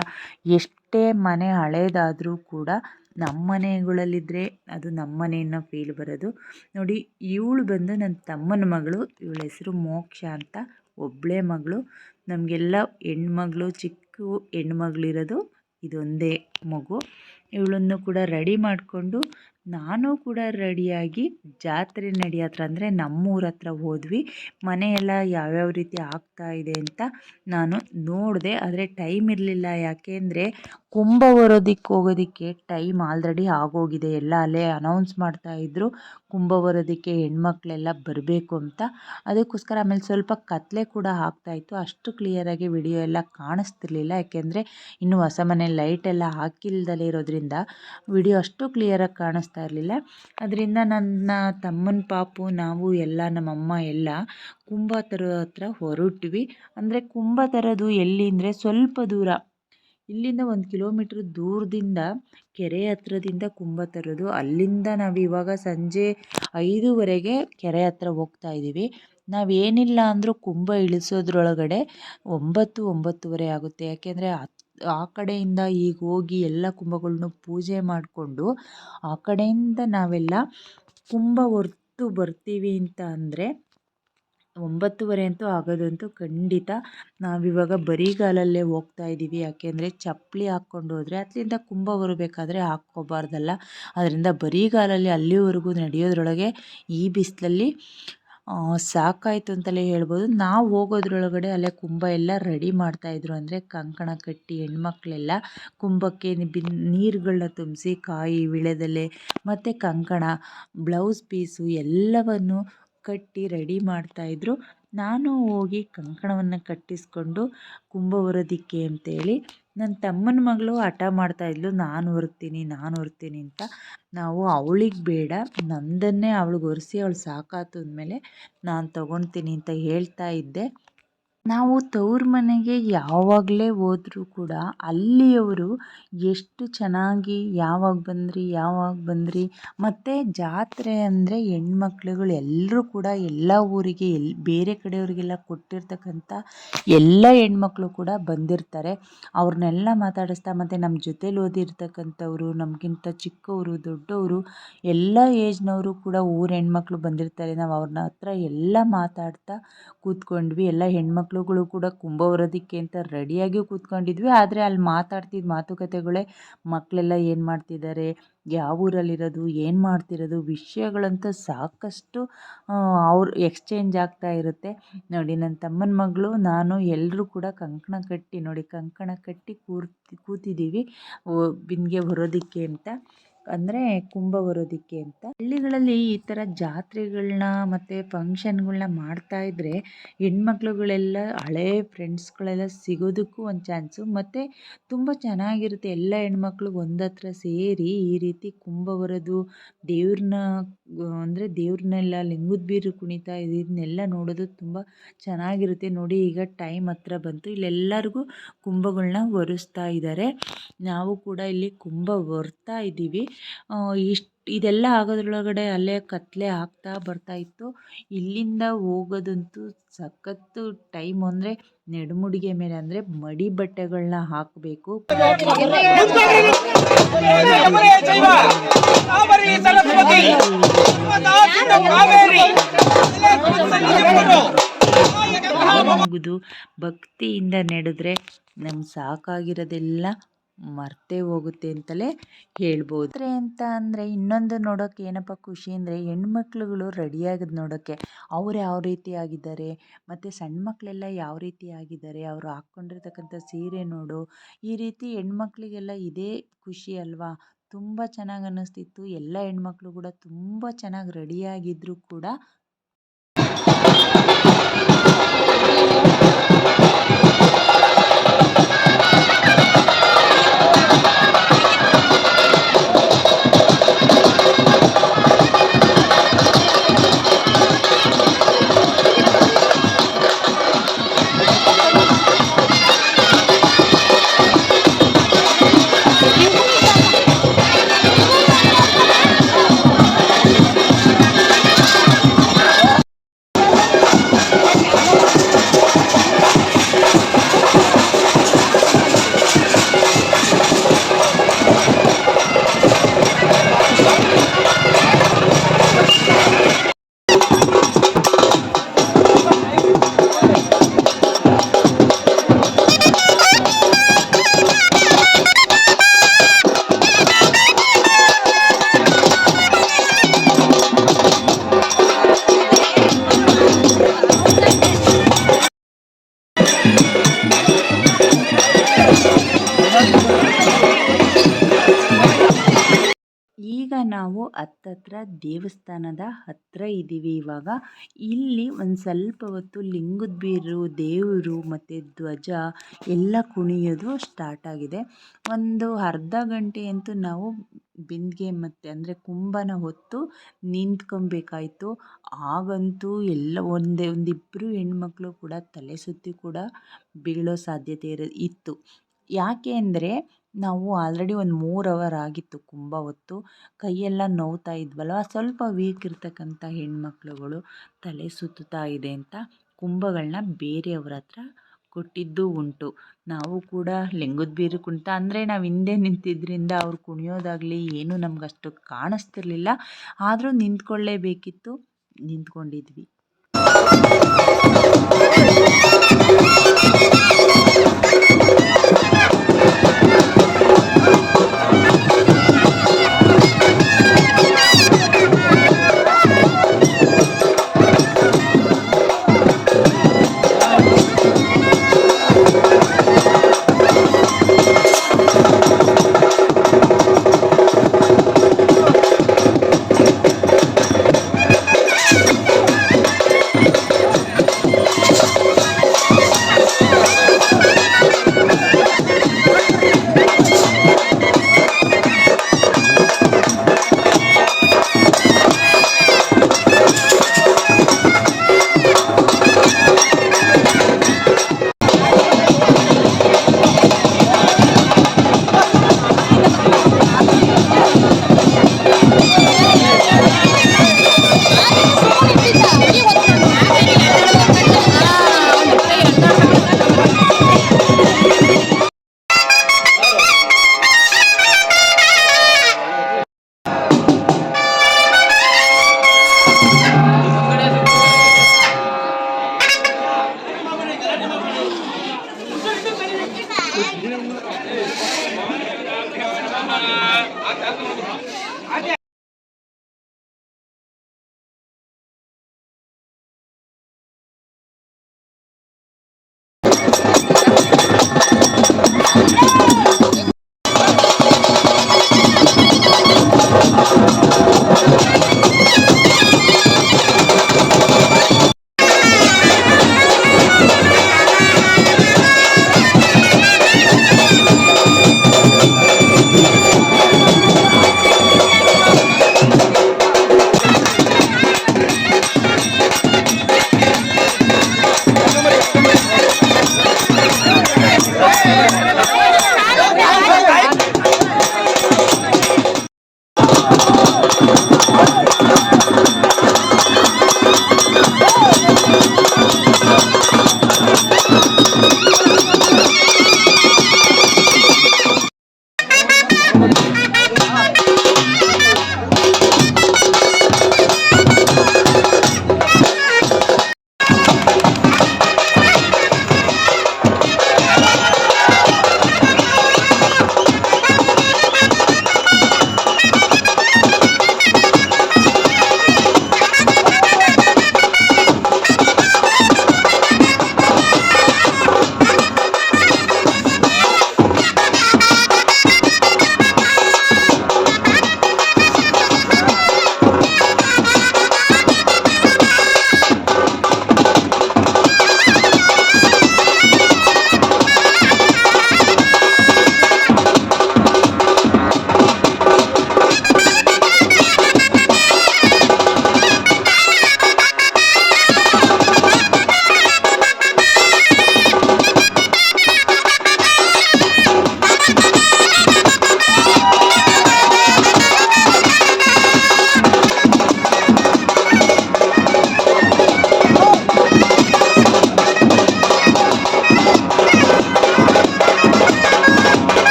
ಎಷ್ಟೇ ಮನೆ ಹಳೇದಾದರೂ ಕೂಡ ನಮ್ಮ ಮನೆಗಳಲ್ಲಿದ್ದರೆ ಅದು ನಮ್ಮ ಮನೆ ಫೀಲ್ ಬರೋದು. ನೋಡಿ, ಇವಳು ಬಂದು ನನ್ನ ತಮ್ಮನ ಮಗಳು, ಇವಳ ಹೆಸರು ಮೋಕ್ಷ ಅಂತ ಒಬ್ಬಳೇ ಮಗಳು. ನಮಗೆಲ್ಲ ಹೆಣ್ಮಗಳು, ಚಿಕ್ಕ ಹೆಣ್ಮಗಳಿರೋದು ಇದೊಂದೇ ಮಗು. ಇವಳನ್ನು ಕೂಡ ರೆಡಿ ಮಾಡಿಕೊಂಡು ನಾನು ಕೂಡ ರೆಡಿಯಾಗಿ ಜಾತ್ರೆ ನಡೆಯತ್ರ ಹತ್ರ ಅಂದರೆ ನಮ್ಮೂರ ಹತ್ರ ಹೋದ್ವಿ. ಮನೆಯೆಲ್ಲ ಯಾವ್ಯಾವ ರೀತಿ ಆಗ್ತಾ ಇದೆ ಅಂತ ನಾನು ನೋಡಿದೆ. ಆದರೆ ಟೈಮ್ ಇರಲಿಲ್ಲ. ಯಾಕೆಂದರೆ ಕುಂಭ ಬರೋದಕ್ಕೆ ಹೋಗೋದಕ್ಕೆ ಟೈಮ್ ಆಲ್ರೆಡಿ ಆಗೋಗಿದೆ. ಎಲ್ಲ ಅಲ್ಲೇ ಅನೌನ್ಸ್ ಮಾಡ್ತಾಯಿದ್ರು ಕುಂಭ ಬರೋದಕ್ಕೆ ಹೆಣ್ಮಕ್ಳೆಲ್ಲ ಬರಬೇಕು ಅಂತ. ಅದಕ್ಕೋಸ್ಕರ ಆಮೇಲೆ ಸ್ವಲ್ಪ ಕತ್ತಲೆ ಕೂಡ ಆಗ್ತಾಯಿತ್ತು ಅಷ್ಟು ಕ್ಲಿಯರಾಗಿ ವಿಡಿಯೋ ಎಲ್ಲ ಕಾಣಿಸ್ತಿರ್ಲಿಲ್ಲ. ಯಾಕೆಂದರೆ ಇನ್ನು ಹೊಸ ಮನೆ ಲೈಟೆಲ್ಲ ಹಾಕಿಲ್ದಲೇ ಇರೋದ್ರಿಂದ ವಿಡಿಯೋ ಅಷ್ಟು ಕ್ಲಿಯರಾಗಿ ಕಾಣಿಸ್ತಾ ಇರಲಿಲ್ಲ. ಅದರಿಂದ ನನ್ನ ತಮ್ಮನ ಪಾಪು, ನಾವು ಎಲ್ಲ, ನಮ್ಮಮ್ಮ ಎಲ್ಲ ಕುಂಭ ತರೋ ಹತ್ರ ಹೊರಟ್ವಿ. ಅಂದರೆ ಕುಂಭ ತರೋದು ಎಲ್ಲಿ ಅಂದರೆ ಸ್ವಲ್ಪ ದೂರ. ಇಲ್ಲಿಂದ ಒಂದು ಕಿಲೋಮೀಟ್ರ್ ದೂರದಿಂದ ಕೆರೆ ಹತ್ರದಿಂದ ಕುಂಭ ತರೋದು ಅಲ್ಲಿಂದ ನಾವು ಇವಾಗ ಸಂಜೆ ಐದೂವರೆಗೆ ಕೆರೆ ಹತ್ರ ಹೋಗ್ತಾ ಇದ್ದೀವಿ ನಾವೇನಿಲ್ಲ ಅಂದರೂ ಕುಂಭ ಇಳಿಸೋದ್ರೊಳಗಡೆ ಒಂಬತ್ತು, ಒಂಬತ್ತುವರೆ ಆಗುತ್ತೆ. ಯಾಕೆಂದರೆ ಆ ಕಡೆಯಿಂದ ಈಗ ಹೋಗಿ ಎಲ್ಲ ಕುಂಭಗಳನ್ನು ಪೂಜೆ ಮಾಡಿಕೊಂಡು ಆ ಕಡೆಯಿಂದ ನಾವೆಲ್ಲ ಕುಂಭ ಹೊರ್ತು ಬರ್ತೀವಿ ಅಂತ ಅಂದರೆ ಒಂಬತ್ತುವರೆ ಅಂತೂ ಆಗೋದಂತೂ ಖಂಡಿತ. ನಾವಿವಾಗ ಬರಿಗಾಲಲ್ಲೇ ಹೋಗ್ತಾ ಇದ್ದೀವಿ ಯಾಕೆಂದರೆ ಚಪ್ಪಲಿ ಹಾಕ್ಕೊಂಡು ಹೋದರೆ ಅಲ್ಲಿಂದ ಕುಂಭ ಬರಬೇಕಾದ್ರೆ ಹಾಕ್ಕೋಬಾರ್ದಲ್ಲ. ಅದರಿಂದ ಬರಿಗಾಲಲ್ಲಿ ಅಲ್ಲಿವರೆಗೂ ನಡೆಯೋದ್ರೊಳಗೆ ಈ ಬಿಸಿಲಲ್ಲಿ ಸಾಕಾಯಿತು ಅಂತಲೇ ಹೇಳ್ಬೋದು. ನಾವು ಹೋಗೋದ್ರೊಳಗಡೆ ಅಲ್ಲೇ ಕುಂಭ ಎಲ್ಲ ರೆಡಿ ಮಾಡ್ತಾಯಿದ್ರು ಅಂದರೆ ಕಂಕಣ ಕಟ್ಟಿ, ಹೆಣ್ಮಕ್ಳೆಲ್ಲ ಕುಂಭಕ್ಕೆ ಬಿನ್ ನೀರುಗಳನ್ನ ತುಂಬಿಸಿ, ಕಾಯಿ ವಿಳೆದೆಲೆ ಮತ್ತು ಕಂಕಣ, ಬ್ಲೌಸ್ ಪೀಸು ಎಲ್ಲವನ್ನು ಕಟ್ಟಿ ರೆಡಿ ಮಾಡ್ತಾಯಿದ್ರು ನಾನು ಹೋಗಿ ಕಂಕಣವನ್ನು ಕಟ್ಟಿಸ್ಕೊಂಡು ಕುಂಭ ಹೊರೋದಿಕ್ಕೆ ಅಂತೇಳಿ ನನ್ನ ತಮ್ಮನ ಮಗಳು ಹಠ ಮಾಡ್ತಾಯಿದ್ಲು ನಾನು ಹೊರ್ತೀನಿ ನಾನು ಹೊರ್ತೀನಿ ಅಂತ. ನಾವು ಅವಳಿಗೆ ಬೇಡ, ನಂದನ್ನೇ ಅವಳಿಗೆ ಒರೆಸಿ ಅವಳು ಸಾಕಾತು ಅಂದಮೇಲೆ ನಾನು ತೊಗೊಳ್ತೀನಿ ಅಂತ ಹೇಳ್ತಾ ಇದ್ದೆ. ನಾವು ತವ್ರ ಮನೆಗೆ ಯಾವಾಗಲೇ ಹೋದರೂ ಕೂಡ ಅಲ್ಲಿಯವರು ಎಷ್ಟು ಚೆನ್ನಾಗಿ ಯಾವಾಗ ಬಂದ್ರಿ ಯಾವಾಗ ಬಂದ್ರಿ, ಮತ್ತು ಜಾತ್ರೆ ಅಂದರೆ ಹೆಣ್ಮಕ್ಳುಗಳು ಎಲ್ಲರೂ ಕೂಡ ಎಲ್ಲ ಊರಿಗೆ ಎಲ್ಲಿ ಬೇರೆ ಕಡೆಯವರಿಗೆಲ್ಲ ಕೊಟ್ಟಿರ್ತಕ್ಕಂಥ ಎಲ್ಲ ಹೆಣ್ಮಕ್ಳು ಕೂಡ ಬಂದಿರ್ತಾರೆ. ಅವ್ರನ್ನೆಲ್ಲ ಮಾತಾಡಿಸ್ತಾ, ಮತ್ತು ನಮ್ಮ ಜೊತೇಲಿ ಓದಿರ್ತಕ್ಕಂಥವ್ರು, ನಮಗಿಂತ ಚಿಕ್ಕವರು, ದೊಡ್ಡವರು, ಎಲ್ಲ ಏಜ್ನವರು ಕೂಡ ಊರ ಹೆಣ್ಮಕ್ಳು ಬಂದಿರ್ತಾರೆ. ನಾವು ಅವ್ರನ್ನ ಹತ್ರ ಎಲ್ಲ ಮಾತಾಡ್ತಾ ಕೂತ್ಕೊಂಡ್ವಿ, ಎಲ್ಲ ಹೆಣ್ಮಕ್ಳು ಮಕ್ಕಳುಗಳು ಕೂಡ ಕುಂಭ ಬರೋದಕ್ಕೆ ಅಂತ ರೆಡಿಯಾಗಿ ಕೂತ್ಕೊಂಡಿದ್ವಿ. ಆದರೆ ಅಲ್ಲಿ ಮಾತಾಡ್ತಿದ್ದ ಮಾತುಕತೆಗಳೇ ಮಕ್ಕಳೆಲ್ಲ ಏನು ಮಾಡ್ತಿದ್ದಾರೆ, ಯಾವ ಊರಲ್ಲಿರೋದು, ಏನು ಮಾಡ್ತಿರೋದು, ವಿಷಯಗಳಂತೂ ಸಾಕಷ್ಟು ಅವ್ರು ಎಕ್ಸ್ಚೇಂಜ್ ಆಗ್ತಾ ಇರುತ್ತೆ. ನೋಡಿ ನನ್ನ ತಮ್ಮನ ಮಗಳು, ನಾನು ಎಲ್ಲರೂ ಕೂಡ ಕಂಕಣ ಕಟ್ಟಿ, ನೋಡಿ, ಕಂಕಣ ಕಟ್ಟಿ ಕೂರ್ತಿ, ಕೂತಿದ್ದೀವಿ. ಬಿಂದಿಗೆ ಬರೋದಕ್ಕೆ ಅಂತ. ಅಂದರೆ ಕುಂಭ ಬರೋದಕ್ಕೆ ಅಂತ. ಹಳ್ಳಿಗಳಲ್ಲಿ ಈ ಥರ ಜಾತ್ರೆಗಳನ್ನ ಮತ್ತು ಫಂಕ್ಷನ್ಗಳನ್ನ ಮಾಡ್ತಾ ಇದ್ದರೆ ಹೆಣ್ಮಕ್ಳುಗಳೆಲ್ಲ ಹಳೇ ಫ್ರೆಂಡ್ಸ್ಗಳೆಲ್ಲ ಸಿಗೋದಕ್ಕೂ ಒಂದು ಚಾನ್ಸು ಮತ್ತು ತುಂಬ ಚೆನ್ನಾಗಿರುತ್ತೆ ಎಲ್ಲ ಹೆಣ್ಮಕ್ಳು ಒಂದತ್ರ ಸೇರಿ ಈ ರೀತಿ ಕುಂಭ ಬರೋದು ದೇವ್ರನ್ನ ಅಂದರೆ ದೇವ್ರನ್ನೆಲ್ಲ ಲಿಂಗದ ಬೀರು ಕುಣಿತ ಇದನ್ನೆಲ್ಲ ನೋಡೋದು ತುಂಬ ಚೆನ್ನಾಗಿರುತ್ತೆ. ನೋಡಿ ಈಗ ಟೈಮ್ ಹತ್ರ ಬಂತು. ಇಲ್ಲೆಲ್ಲರಿಗೂ ಕುಂಭಗಳನ್ನ ಒರೆಸ್ತಾ ಇದ್ದಾರೆ ನಾವು ಕೂಡ ಇಲ್ಲಿ ಕುಂಭ ಒರ್ತಾ ಇದ್ದೀವಿ. ಇಷ್ಟು, ಇದೆಲ್ಲ ಆಗೋದ್ರೊಳಗಡೆ ಅಲ್ಲೇ ಕತ್ತಲೆ ಆಗ್ತಾ ಬರ್ತಾಯಿತ್ತು ಇಲ್ಲಿಂದ ಹೋಗೋದಂತೂ ಸಖತ್ತು ಟೈಮ್ ಅಂದರೆ ನೆಡುಮುಡಿಗೆ ಮೇಲೆ ಅಂದರೆ ಮಡಿ ಬಟ್ಟೆಗಳನ್ನ ಹಾಕಬೇಕು. ಮುಗಿದು ಭಕ್ತಿಯಿಂದ ನಡೆದ್ರೆ ನಮ್ಗೆ ಸಾಕಾಗಿರೋದೆಲ್ಲ ಮರ್ತೇ ಹೋಗುತ್ತೆ ಅಂತಲೇ ಹೇಳ್ಬೋದು. ಜಾತ್ರೆ ಅಂತ ಅಂದರೆ ಇನ್ನೊಂದು ನೋಡೋಕ್ಕೆ ಏನಪ್ಪ ಖುಷಿ ಅಂದರೆ ಹೆಣ್ಮಕ್ಳುಗಳು ರೆಡಿಯಾಗೋದು ನೋಡೋಕ್ಕೆ ಅವ್ರು ಯಾವ ರೀತಿ ಆಗಿದ್ದಾರೆ, ಮತ್ತು ಸಣ್ಣ ಮಕ್ಕಳೆಲ್ಲ ಯಾವ ರೀತಿ ಆಗಿದ್ದಾರೆ, ಅವರು ಹಾಕ್ಕೊಂಡಿರ್ತಕ್ಕಂಥ ಸೀರೆ ನೋಡು, ಈ ರೀತಿ ಹೆಣ್ಮಕ್ಳಿಗೆಲ್ಲ ಇದೇ ಖುಷಿ ಅಲ್ವಾ? ತುಂಬ ಚೆನ್ನಾಗಿ ಅನ್ನಿಸ್ತಿತ್ತು. ಎಲ್ಲ ಹೆಣ್ಮಕ್ಳು ಕೂಡ ತುಂಬ ಚೆನ್ನಾಗಿ ರೆಡಿಯಾಗಿದ್ದರು ಕೂಡ. ಹತ್ತತ್ರ ದೇವಸ್ಥಾನದ ಹತ್ತಿರ ಇದ್ದೀವಿ ಇವಾಗ. ಇಲ್ಲಿ ಒಂದು ಸ್ವಲ್ಪ ಹೊತ್ತು ಲಿಂಗದ ಬೀರು, ದೇವರು ಮತ್ತು ಧ್ವಜ ಎಲ್ಲ ಕುಣಿಯೋದು ಸ್ಟಾರ್ಟ್ ಆಗಿದೆ. ಒಂದು ಅರ್ಧ ಗಂಟೆ ಅಂತೂ ನಾವು ಬಿಂದಿಗೆ ಮತ್ತು ಅಂದರೆ ಕುಂಭನ ಹೊತ್ತು ನಿಂತ್ಕೊಬೇಕಾಯ್ತು. ಆಗಂತೂ ಎಲ್ಲ ಒಂದೇ ಒಂದಿಬ್ಬರು ಹೆಣ್ಮಕ್ಳು ಕೂಡ ತಲೆ ಸುತ್ತಿ ಕೂಡ ಬೀಳೋ ಸಾಧ್ಯತೆ ಇರ, ಇತ್ತು. ಯಾಕೆ ಅಂದರೆ ನಾವು ಆಲ್ರೆಡಿ ಒಂದು ಮೂರು ಅವರ್ ಆಗಿತ್ತು ತುಂಬ ಹೊತ್ತು. ಕೈಯೆಲ್ಲ ನೋವ್ತಾ ಇದ್ವಲ್ವ? ಸ್ವಲ್ಪ ವೀಕ್ ಇರ್ತಕ್ಕಂಥ ಹೆಣ್ಮಕ್ಳುಗಳು ತಲೆ ಸುತ್ತುತ್ತಾ ಇದೆ ಅಂತ ಕುಂಭಗಳನ್ನ ಬೇರೆಯವ್ರ ಹತ್ರ ಕೊಟ್ಟಿದ್ದು ಉಂಟು. ನಾವು ಕೂಡ ಲಿಂಗದ ಬೀರು ಕುಣಿತ, ಅಂದರೆ ನಾವು ಹಿಂದೆ ನಿಂತಿದ್ದರಿಂದ ಅವ್ರು ಕುಣಿಯೋದಾಗಲಿ ಏನೂ ನಮ್ಗೆ ಅಷ್ಟು ಕಾಣಿಸ್ತಿರ್ಲಿಲ್ಲ. ಆದರೂ ನಿಂತ್ಕೊಳ್ಳೇಬೇಕಿತ್ತು. ನಿಂತ್ಕೊಂಡಿದ್ವಿ.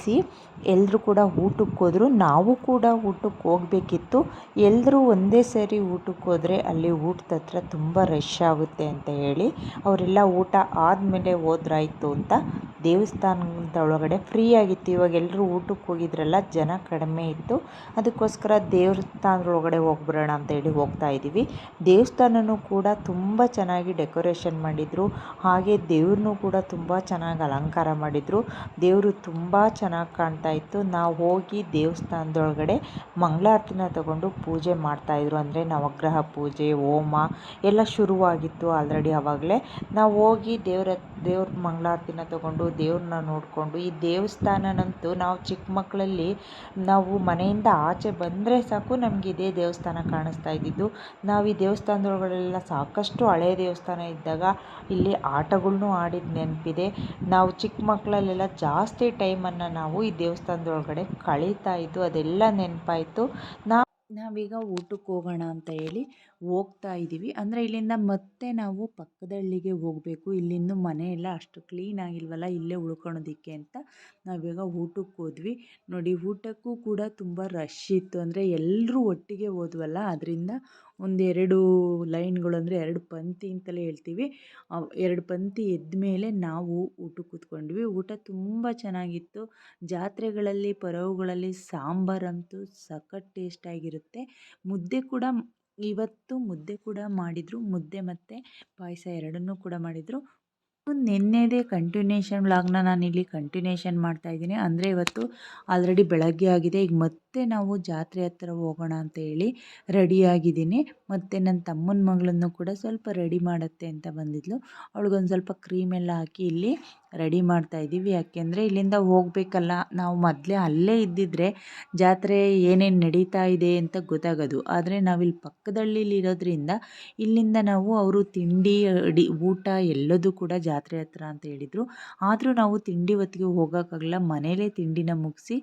ನಾವೆಲ್ಲ ಈಗ ಕುಂಭನ ಇಳಿಸಿ ಎಲ್ಲರೂ ಕೂಡ ಊಟಕ್ಕೆ ಹೋದರು. ನಾವು ಕೂಡ ಊಟಕ್ಕೆ ಹೋಗಬೇಕಿತ್ತು. ಎಲ್ಲರೂ ಒಂದೇ ಸರಿ ಊಟಕ್ಕೆ ಹೋದರೆ ಅಲ್ಲಿ ಊಟದ ಹತ್ರ ತುಂಬ ರಶ್ ಆಗುತ್ತೆ ಅಂತ ಹೇಳಿ ಅವರೆಲ್ಲ ಊಟ ಆದಮೇಲೆ ಹೋದ್ರಾಯ್ತು ಅಂತ ದೇವಸ್ಥಾನದ ಒಳಗಡೆ ಫ್ರೀ ಆಗಿತ್ತು ಇವಾಗ ಎಲ್ಲರೂ ಊಟಕ್ಕೆ ಹೋಗಿದ್ರಲ್ಲ ಜನ ಕಡಿಮೆ ಇತ್ತು. ಅದಕ್ಕೋಸ್ಕರ ದೇವಸ್ಥಾನದ ಒಳಗಡೆ ಹೋಗ್ಬರೋಣ ಅಂತ ಹೇಳಿ ಹೋಗ್ತಾ ಇದ್ದೀವಿ. ದೇವಸ್ಥಾನನೂ ಕೂಡ ತುಂಬ ಚೆನ್ನಾಗಿ ಡೆಕೋರೇಷನ್ ಮಾಡಿದರು. ಹಾಗೆ ದೇವ್ರನ್ನೂ ಕೂಡ ತುಂಬ ಚೆನ್ನಾಗಿ ಅಲಂಕಾರ ಮಾಡಿದರು. ದೇವರು ತುಂಬ ಚೆನ್ನಾಗಿ ಕಾಣ್ತಾ ಇತ್ತು ನಾವು ಹೋಗಿ ದೇವಸ್ಥಾನದೊಳಗಡೆ ಮಂಗಳಾರತಿನ ತಗೊಂಡು ಪೂಜೆ ಮಾಡ್ತಾಯಿದ್ರು ಅಂದರೆ ನವಗ್ರಹ ಪೂಜೆ, ಹೋಮ ಎಲ್ಲ ಶುರುವಾಗಿತ್ತು ಆಲ್ರೆಡಿ ಆವಾಗಲೇ ನಾವು ಹೋಗಿ ದೇವ್ರ ದೇವ್ರ ಮಂಗಳಾರತಿನ ತಗೊಂಡು ದೇವ್ರನ್ನ ನೋಡಿಕೊಂಡು ಈ ದೇವಸ್ಥಾನನಂತೂ ನಾವು ಚಿಕ್ಕ ಮಕ್ಕಳಲ್ಲಿ ನಾವು ಮನೆಯಿಂದ ಆಚೆ ಬಂದರೆ ಸಾಕು ನಮಗೆ ಇದೇ ದೇವಸ್ಥಾನ ಕಾಣಿಸ್ತಾ ಇದ್ದಿದ್ದು. ನಾವು ಈ ದೇವಸ್ಥಾನದೊಳಗಡೆಲ್ಲ ಸಾಕಷ್ಟು ಹಳೆಯ ದೇವಸ್ಥಾನ ಇದ್ದಾಗ ಇಲ್ಲಿ ಆಟಗಳನ್ನೂ ಆಡಿದ ನೆನಪಿದೆ. ನಾವು ಚಿಕ್ಕ ಮಕ್ಕಳಲ್ಲೆಲ್ಲ ಜಾಸ್ತಿ ಟೈಮನ್ನು ನಾವು ಈ ದೇವಸ್ಥಾನದೊಳಗಡೆ ಕಳೀತಾ ಇದ್ದು ಅದೆಲ್ಲ ನೆನಪಾಯಿತು. ನಾವು ನಾವೀಗ ಊಟಕ್ಕೆ ಹೋಗೋಣ ಅಂತ ಹೇಳಿ ಹೋಗ್ತಾ ಇದ್ದೀವಿ. ಅಂದರೆ ಇಲ್ಲಿಂದ ಮತ್ತೆ ನಾವು ಪಕ್ಕದ ಹಳ್ಳಿಗೆ ಹೋಗಬೇಕು. ಇಲ್ಲಿಂದ ಮನೆ ಎಲ್ಲ ಅಷ್ಟು ಕ್ಲೀನ್ ಆಗಿಲ್ವಲ್ಲ, ಇಲ್ಲೇ ಉಳ್ಕೊಳೋದಕ್ಕೆ ಅಂತ ನಾವೀಗ ಊಟಕ್ಕೆ ಹೋದ್ವಿ. ನೋಡಿ, ಊಟಕ್ಕೂ ಕೂಡ ತುಂಬ ರಶ್ ಇತ್ತು. ಅಂದರೆ ಎಲ್ಲರೂ ಒಟ್ಟಿಗೆ ಹೋದ್ವಲ್ಲ ಅದರಿಂದ ಒಂದೆರಡು ಲೈನ್ಗಳು ಅಂದರೆ ಎರಡು ಪಂಕ್ತಿ ಅಂತಲೇ ಹೇಳ್ತೀವಿ ಎರಡು ಪಂಕ್ತಿ ಎದ್ದ ಮೇಲೆ ನಾವು ಊಟಕ್ಕೆ ಕೂತ್ಕೊಂಡ್ವಿ. ಊಟ ತುಂಬ ಚೆನ್ನಾಗಿತ್ತು. ಜಾತ್ರೆಗಳಲ್ಲಿ, ಪರವುಗಳಲ್ಲಿ ಸಾಂಬಾರಂತೂ ಸಖತ್ ಟೇಸ್ಟಾಗಿರುತ್ತೆ ಮುದ್ದೆ ಕೂಡ ಇವತ್ತು ಮುದ್ದೆ ಕೂಡ ಮಾಡಿದರು. ಮುದ್ದೆ ಮತ್ತು ಪಾಯಸ ಎರಡನ್ನೂ ಕೂಡ ಮಾಡಿದರು. ನಿನ್ನೆದೇ ಕಂಟಿನ್ಯೂಷನ್ ವ್ಲಾಗ್ನ ನಾನಿಲ್ಲಿ ಕಂಟಿನ್ಯೂಷನ್ ಮಾಡ್ತಾ ಇದ್ದೀನಿ. ಅಂದರೆ ಇವತ್ತು ಆಲ್ರೆಡಿ ಬೆಳಗ್ಗೆ ಆಗಿದೆ. ಈಗ ಮತ್ತೆ ನಾವು ಜಾತ್ರೆ ಹತ್ರ ಹೋಗೋಣ ಅಂತ ಹೇಳಿ ರೆಡಿಯಾಗಿದ್ದೀನಿ ಮತ್ತು ನನ್ನ ತಮ್ಮನ ಮಗಳನ್ನು ಕೂಡ ಸ್ವಲ್ಪ ರೆಡಿ ಮಾಡುತ್ತೆ ಅಂತ ಬಂದಿದ್ಲು. ಅವಳಿಗೊಂದು ಸ್ವಲ್ಪ ಕ್ರೀಮ್ ಎಲ್ಲ ಹಾಕಿ ಇಲ್ಲಿ ರೆಡಿ ಮಾಡ್ತಾ ಇದ್ದೀವಿ. ಯಾಕೆಂದರೆ ಇಲ್ಲಿಂದ ಹೋಗಬೇಕಲ್ಲ, ನಾವು ಮೊದಲೇ ಅಲ್ಲೇ ಇದ್ದಿದ್ರೆ ಜಾತ್ರೆ ಏನೇನು ನಡೀತಾ ಇದೆ ಅಂತ ಗೊತ್ತಾಗೋದು. ಆದರೆ ನಾವಿಲ್ಲಿ ಪಕ್ಕದಳ್ಳಿಲಿ ಇರೋದ್ರಿಂದ ಇಲ್ಲಿಂದ ನಾವು ಅವರು ತಿಂಡಿ, ಅಡಿ, ಊಟ ಎಲ್ಲದೂ ಕೂಡ ಜಾತ್ರೆ ಹತ್ರ ಅಂತ ಹೇಳಿದರು. ಆದರೂ ನಾವು ತಿಂಡಿ ಹೊತ್ತಿಗೆ ಹೋಗೋಕ್ಕಾಗಲ್ಲ, ಮನೇಲೇ ತಿಂಡಿನ ಮುಗಿಸಿ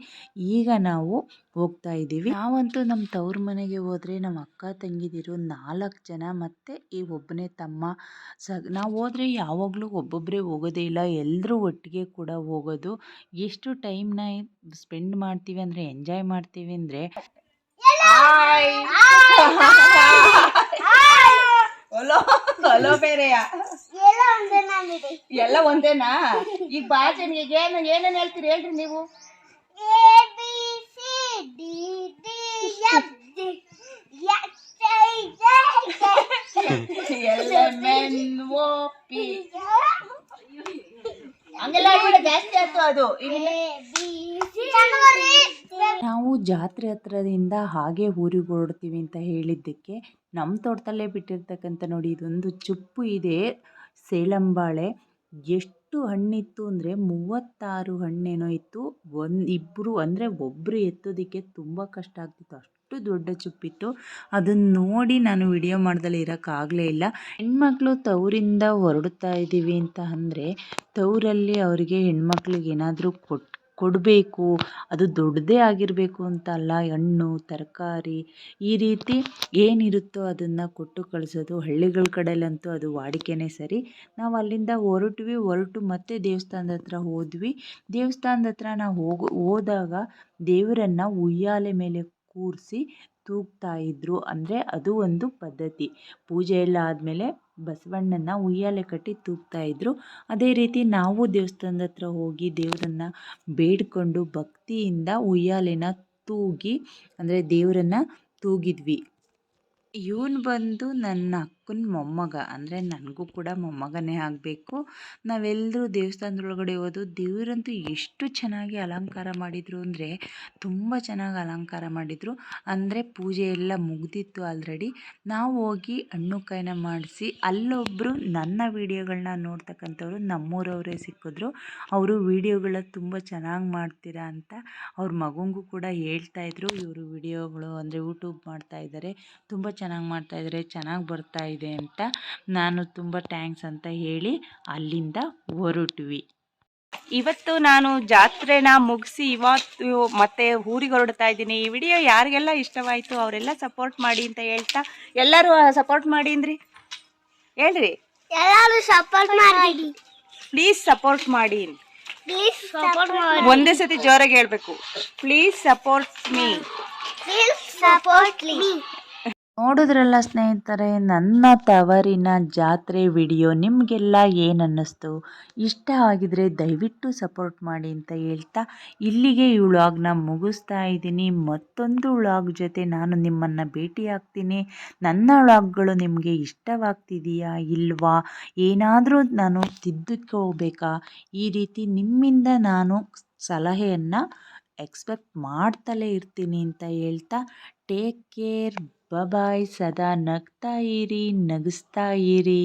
ಈಗ ನಾವು ಹೋಗ್ತಾ ಇದ್ದೀವಿ. ನಾವಂತೂ ನಮ್ಮ ತವ್ರ ಮನೆಗೆ ಹೋದರೆ ನಮ್ಮ ಅಕ್ಕ ತಂಗಿದಿರು ನಾಲ್ಕು ಜನ ಮತ್ತು ಈ ಒಬ್ಬನೇ ತಮ್ಮ. ಸ ನಾವು ಹೋದರೆ ಯಾವಾಗಲೂ ಒಬ್ಬೊಬ್ಬರೇ ಹೋಗೋದೇ ಇಲ್ಲ. ಎಲ್ಲರೂ ಒಟ್ಟಿಗೆ ಕೂಡ ಹೋಗೋದು. ಎಷ್ಟು ಟೈಮ್ನ ಸ್ಪೆಂಡ್ ಮಾಡ್ತೀವಿ ಅಂದರೆ ಎಂಜಾಯ್ ಮಾಡ್ತೀವಿ ಅಂದರೆ ಎಲ್ಲ ಒಂದೇನಾ? ಈಗ ಬಾಜನಿಗೆ ಏನು ಏನೇನು ಹೇಳ್ತೀರಿ ಹೇಳ್ರಿ ನೀವು. ನಾವು ಜಾತ್ರೆ ಹತ್ರದಿಂದ ಹಾಗೆ ಊರಿಗೆ ಹೊರಡ್ತೀವಿ ಅಂತ ಹೇಳಿದ್ದಕ್ಕೆ ನಮ್ಮ ತೋಟದಲ್ಲೇ ಬಿಟ್ಟಿರ್ತಕ್ಕಂಥ ನೋಡಿ ಇದೊಂದು ಚುಪ್ಪು ಇದೆ. ಸೇಲಂಬಾಳೆ. ಎಷ್ಟು ಹಣ್ಣಿತ್ತು ಅಂದರೆ ಮೂವತ್ತಾರು ಹಣ್ಣೇನೋ ಇತ್ತು. ಒಂದು ಇಬ್ಬರು ಅಂದರೆ ಒಬ್ಬರು ಎತ್ತೋದಕ್ಕೆ ತುಂಬ ಕಷ್ಟ ಆಗ್ತಿತ್ತು. ಅಷ್ಟು ದೊಡ್ಡ ಚುಪ್ಪಿತ್ತು ಅದನ್ನು ನೋಡಿ ನಾನು ವಿಡಿಯೋ ಮಾಡ್ದಲ್ಲಿ ಇರೋಕ್ಕಾಗಲೇ ಇಲ್ಲ. ಹೆಣ್ಮಕ್ಳು ತವರಿಂದ ಹೊರಡ್ತಾ ಇದ್ದೀವಿ ಅಂತ ಅಂದರೆ ತವರಲ್ಲಿ ಅವರಿಗೆ ಹೆಣ್ಮಕ್ಳಿಗೆ ಏನಾದರೂ ಕೊಟ್ಟು ಕೊಡಬೇಕು, ಅದು ದೊಡ್ಡದೇ ಆಗಿರಬೇಕು ಅಂತ ಅಲ್ಲ ಹಣ್ಣು, ತರಕಾರಿ, ಈ ರೀತಿ ಏನಿರುತ್ತೋ ಅದನ್ನು ಕೊಟ್ಟು ಕಳಿಸೋದು. ಹಳ್ಳಿಗಳ ಕಡೆಯಲ್ಲಂತೂ ಅದು ವಾಡಿಕೆನೇ ಸರಿ. ನಾವು ಅಲ್ಲಿಂದ ಹೊರಟ್ವಿ, ಹೊರಟು ಮತ್ತೆ ದೇವಸ್ಥಾನದ ಹತ್ರ ಹೋದ್ವಿ. ದೇವಸ್ಥಾನದ ಹತ್ರ ನಾವು ಹೋಗೋ, ಹೋದಾಗ ದೇವರನ್ನು ಉಯ್ಯಾಲೆ ಮೇಲೆ ಕೂರಿಸಿ ತೂಗ್ತಾ ಇದ್ದರು ಅಂದರೆ ಅದು ಒಂದು ಪದ್ಧತಿ. ಪೂಜೆ ಎಲ್ಲ ಆದಮೇಲೆ ಬಸವಣ್ಣನ ಉಯ್ಯಾಲೆ ಕಟ್ಟಿ ತೂಗ್ತಾ ಇದ್ದರು ಅದೇ ರೀತಿ ನಾವು ದೇವಸ್ಥಾನದ ಹತ್ರ ಹೋಗಿ ದೇವರನ್ನ ಬೇಡಿಕೊಂಡು ಭಕ್ತಿಯಿಂದ ಉಯ್ಯಾಲೆನ ತೂಗಿ ಅಂದರೆ ದೇವರನ್ನ ತೂಗಿದ್ವಿ. ಇವನು ಬಂದು ನನ್ನ ಅಕ್ಕನ ಮೊಮ್ಮಗ, ಅಂದರೆ ನನಗೂ ಕೂಡ ಮೊಮ್ಮಗನೇ ಆಗಬೇಕು. ನಾವೆಲ್ಲರೂ ದೇವಸ್ಥಾನದೊಳಗಡೆ ಹೋದು ದೇವರಂತೂ ಎಷ್ಟು ಚೆನ್ನಾಗಿ ಅಲಂಕಾರ ಮಾಡಿದರು ಅಂದರೆ ತುಂಬ ಚೆನ್ನಾಗಿ ಅಲಂಕಾರ ಮಾಡಿದರು. ಅಂದರೆ ಪೂಜೆ ಎಲ್ಲ ಮುಗ್ದಿತ್ತು ಆಲ್ರೆಡಿ. ನಾವು ಹೋಗಿ ಹಣ್ಣು ಕಾಯಿನ ಮಾಡಿಸಿ ಅಲ್ಲೊಬ್ಬರು ನನ್ನ ವೀಡಿಯೋಗಳನ್ನ ನೋಡ್ತಕ್ಕಂಥವ್ರು ನಮ್ಮೂರವರೇ ಸಿಕ್ಕಿದ್ರು. ಅವರು ವೀಡಿಯೋಗಳ ತುಂಬ ಚೆನ್ನಾಗಿ ಮಾಡ್ತೀರಾ ಅಂತ ಅವ್ರ ಮಗನಿಗೂ ಕೂಡ ಹೇಳ್ತಾ ಇದ್ರು. ಇವರು ವಿಡಿಯೋಗಳು ಅಂದರೆ ಯೂಟ್ಯೂಬ್ ಮಾಡ್ತಾ ಇದ್ದಾರೆ. ತುಂಬ ಚೆನ್ನಾಗಿ ಮಾಡ್ತಾಯಿದ್ದಾರೆ ಚೆನ್ನಾಗಿ ಬರ್ತಾ ಇದೆ ಅಂತ ನಾನು ತುಂಬ ಥ್ಯಾಂಕ್ಸ್ ಅಂತ ಹೇಳಿ ಅಲ್ಲಿಂದ ಹೊರಟ್ವಿ. ಇವತ್ತು ನಾನು ಜಾತ್ರೆನ ಮುಗಿಸಿ ಇವತ್ತು ಮತ್ತೆ ಊರಿಗೆ ಹೊರಡ್ತಾ ಇದ್ದೀನಿ. ಈ ವಿಡಿಯೋ ಯಾರಿಗೆಲ್ಲ ಇಷ್ಟವಾಯಿತು ಅವರೆಲ್ಲ ಸಪೋರ್ಟ್ ಮಾಡಿ ಅಂತ ಹೇಳ್ತಾ ಎಲ್ಲರೂ ಸಪೋರ್ಟ್ ಮಾಡಿ ಅಂದ್ರಿ ಹೇಳ್ರಿ. ಎಲ್ಲರೂ ಸಪೋರ್ಟ್ ಮಾಡಿ. ಪ್ಲೀಸ್ ಸಪೋರ್ಟ್ ಮಾಡಿ. ಪ್ಲೀಸ್ ಸಪೋರ್ಟ್ ಮಾಡಿ. ಒಂದೇ ಸತಿ ಜೋರಾಗಿ ಹೇಳ್ಬೇಕು. Please support me please support me ನೋಡಿದ್ರಲ್ಲ ಸ್ನೇಹಿತರೆ, ನನ್ನ ತವರಿನ ಜಾತ್ರೆ ವಿಡಿಯೋ ನಿಮಗೆಲ್ಲ ಏನನ್ನಿಸ್ತು? ಇಷ್ಟ ಆಗಿದ್ರೆ ದಯವಿಟ್ಟು ಸಪೋರ್ಟ್ ಮಾಡಿ ಅಂತ ಹೇಳ್ತಾ ಇಲ್ಲಿಗೆ ಈ ವ್ಲಾಗ್ನ ಮುಗಿಸ್ತಾ ಇದ್ದೀನಿ. ಮತ್ತೊಂದು ವ್ಲಾಗ್ ಜೊತೆ ನಾನು ನಿಮ್ಮನ್ನು ಭೇಟಿ ಆಗ್ತೀನಿ ನನ್ನ ವ್ಲಾಗ್ಗಳು ನಿಮಗೆ ಇಷ್ಟವಾಗ್ತಿದೆಯಾ ಇಲ್ವಾ? ಏನಾದರೂ ನಾನು ತಿದ್ದುಕೋಬೇಕಾ ಈ ರೀತಿ ನಿಮ್ಮಿಂದ ನಾನು ಸಲಹೆಯನ್ನು ಎಕ್ಸ್ಪೆಕ್ಟ್ ಮಾಡ್ತಲೇ ಇರ್ತೀನಿ ಅಂತ ಹೇಳ್ತಾ ಟೇಕ್ ಕೇರ್ ಬಾಯ್ ಸದಾ ನಗ್ತಾ ಇರಿ ನಗಿಸ್ತಾ ಇರಿ.